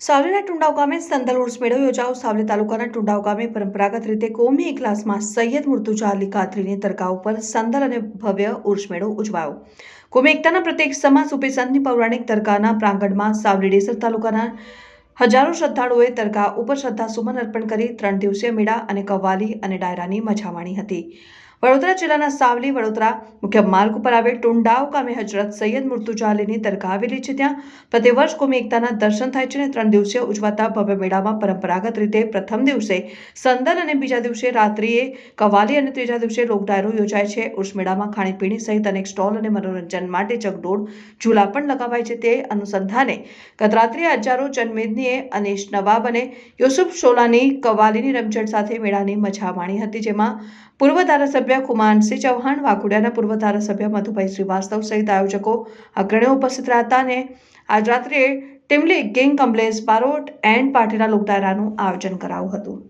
સાવલીના ટુંડાવ ગામે સંદલ ઉર્સ મેળો યોજાયો. સાવલી તાલુકાના ટુંડાવ ગામે પરંપરાગત રીતે કોમી ક્લાસમાં સૈયદ મુર્તુજા અલી કાદરીની દરગાહ ઉપર સંદલ અને ભવ્ય ઉર્સ મેળો ઉજવાયો. કોમી એકતાના પ્રત્યેક સમા સુફી સંતની પૌરાણિક દરગાહના પ્રાંગણમાં સાવલી ડેસર તાલુકાના હજારો શ્રદ્ધાળુઓએ દરગાહ ઉપર શ્રદ્ધા સુમન અર્પણ કરી ત્રણ દિવસીય મેળા અને કવ્વાલી અને ડાયરાની મજા માણી હતી. વડોદરા જિલ્લાના સાવલી, વડોદરા મુખ્ય માર્ગ ઉપર આવેલ ટુંડાવ ગામે હજરત સૈયદ મુર્તુજા અલીની દરગાહ આવેલી છે. ત્યાં પ્રતિવર્ષ કોમી એકતાના દર્શન થાય છે અને ત્રણ દિવસીય ઉજવાતા ભવ્ય મેળામાં પરંપરાગત રીતે પ્રથમ દિવસે સંદલ અને બીજા દિવસે રાત્રિએ કવાલી અને ત્રીજા દિવસે લોક ડાયરો યોજાય છે. ઉર્સ મેળામાં ખાણીપીણી સહિત અનેક સ્ટોલ અને મનોરંજન માટે ચકડોળ ઝૂલા પણ લગાવાય છે. તે અનુસંધાને ગત હજારો જનમેદનીએ અનેશ નવાબ અને યુસુફ શોલાની કવાલીની રમઝટ સાથે મેળાની મજા માણી હતી, જેમાં પૂર્વ ધારાસભ્ય ખુમાનસિંહ ચૌહાણ, વાઘોડિયાના પૂર્વ ધારાસભ્ય મધુભાઈ શ્રીવાસ્તવ સહિત આયોજકો અગ્રણીઓ ઉપસ્થિત રહ્યા અને આજ રાત્રે ટીમલી ગેંગ કમલેશ બારોટ એન્ડ પાર્ટીના લોકડાયરાનું આયોજન કરાયું હતું.